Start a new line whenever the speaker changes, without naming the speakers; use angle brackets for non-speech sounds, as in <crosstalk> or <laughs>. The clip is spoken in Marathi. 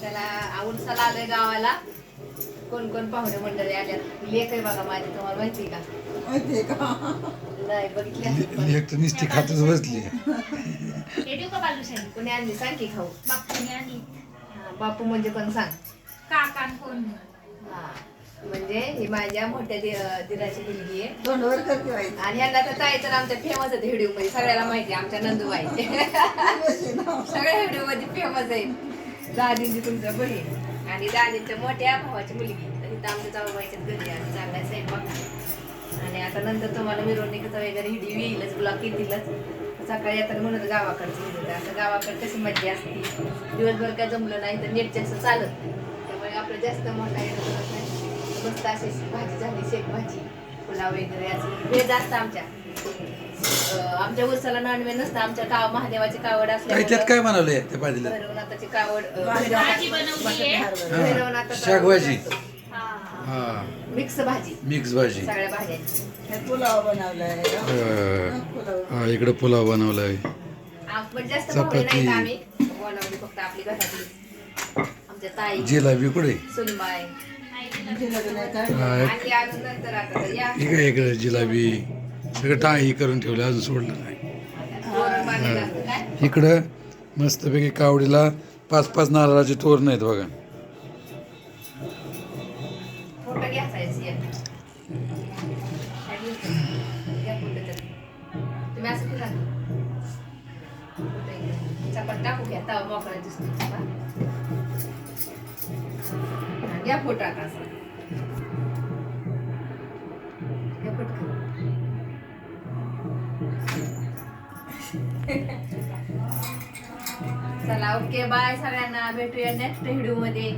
त्याला उरसाला आलोय गावाला. कोण कोण पाहुणे मंडळी आल्यात. लेख आहे बघा माझी तुम्हाला माहिती का?
माहितीये का?
नाही बघितली असेल पण.
लेख तर नुसती खातच बसली.
हे देऊ का बालुशाही
कोणी आणली? सांग की खाऊ.
आणि
हा, बापू म्हणजे कोण सांग.
काकान कोण?
हा म्हणजे ही माझ्या मोठ्या दि- दिराची मुलगी आहे.
तोंडवर करते बाई.
आणि ह्यांना तर ताई तर आमच्या फेमस आहे व्हिडिओमध्ये. सगळ्याला माहिती आहे आमच्या नंदुबाई
अशी <laughs> ना.
सगळ्या व्हिडिओमध्ये फेमस आहे दादींची तुमच्या बहीण आणि दादींच्या मोठ्या भावाची मुलगी. तर आमच्या जाऊबाईच्या घरी आम्ही चांगला स्वयंपाक. आणि आता नंतर तुम्हाला मिरवणुकीचा वगैरे हिडी येईलच ब्लॉक येतीलच. सकाळी येतात म्हणत गावाकडचं म्हणत असं गावाकडे कशी मजा असते. दिवसभर काय जमलं नाही तर नेट जास्त चालत नाही. त्यामुळे आपलं जास्त मोठा येणं नाही मस्त अशी भाजी झाली शेक भाजी पुलाव वगैरे असं. व्हेज असतं आमच्या. आमच्या उरसाला नॉनव्हेज नसतं आमच्या काव महादेवाची कावड
काय त्यात
असल्यामुळे
काय म्हणाले त्या भाजीला
भैरवनाथाची कावड
भाजी
हा. शाकभाजी.
हा.
हा.
मिक्स भाजी.
मिक्स भाजी.
सगळ्या
हे पुलाव बनवलाय.
हा इकडे पुलाव बनवलाय.
आपण जास्त पाहुणे
चपाती.
नाहीत आम्ही? बनवली फक्त आपली घरातली. आमच्या ताई.
जिलाबी कुठे?
सुनबाई.
जिलेबी नाही का?
हा,
आणि अजून नंतर आता तर या.
इकडे इकडे जिलाबी. सगळं टाळी करून ठेवलं अजून सोडलं नाही. इकडं मस्तपैकी कावडीला पाच पाच नारळाचे तोरण आहेत बघा.
घ्या फोटो तरी. चला ओके बाय सगळ्यांना. भेटूया नेक्स्ट व्हिडिओमध्ये.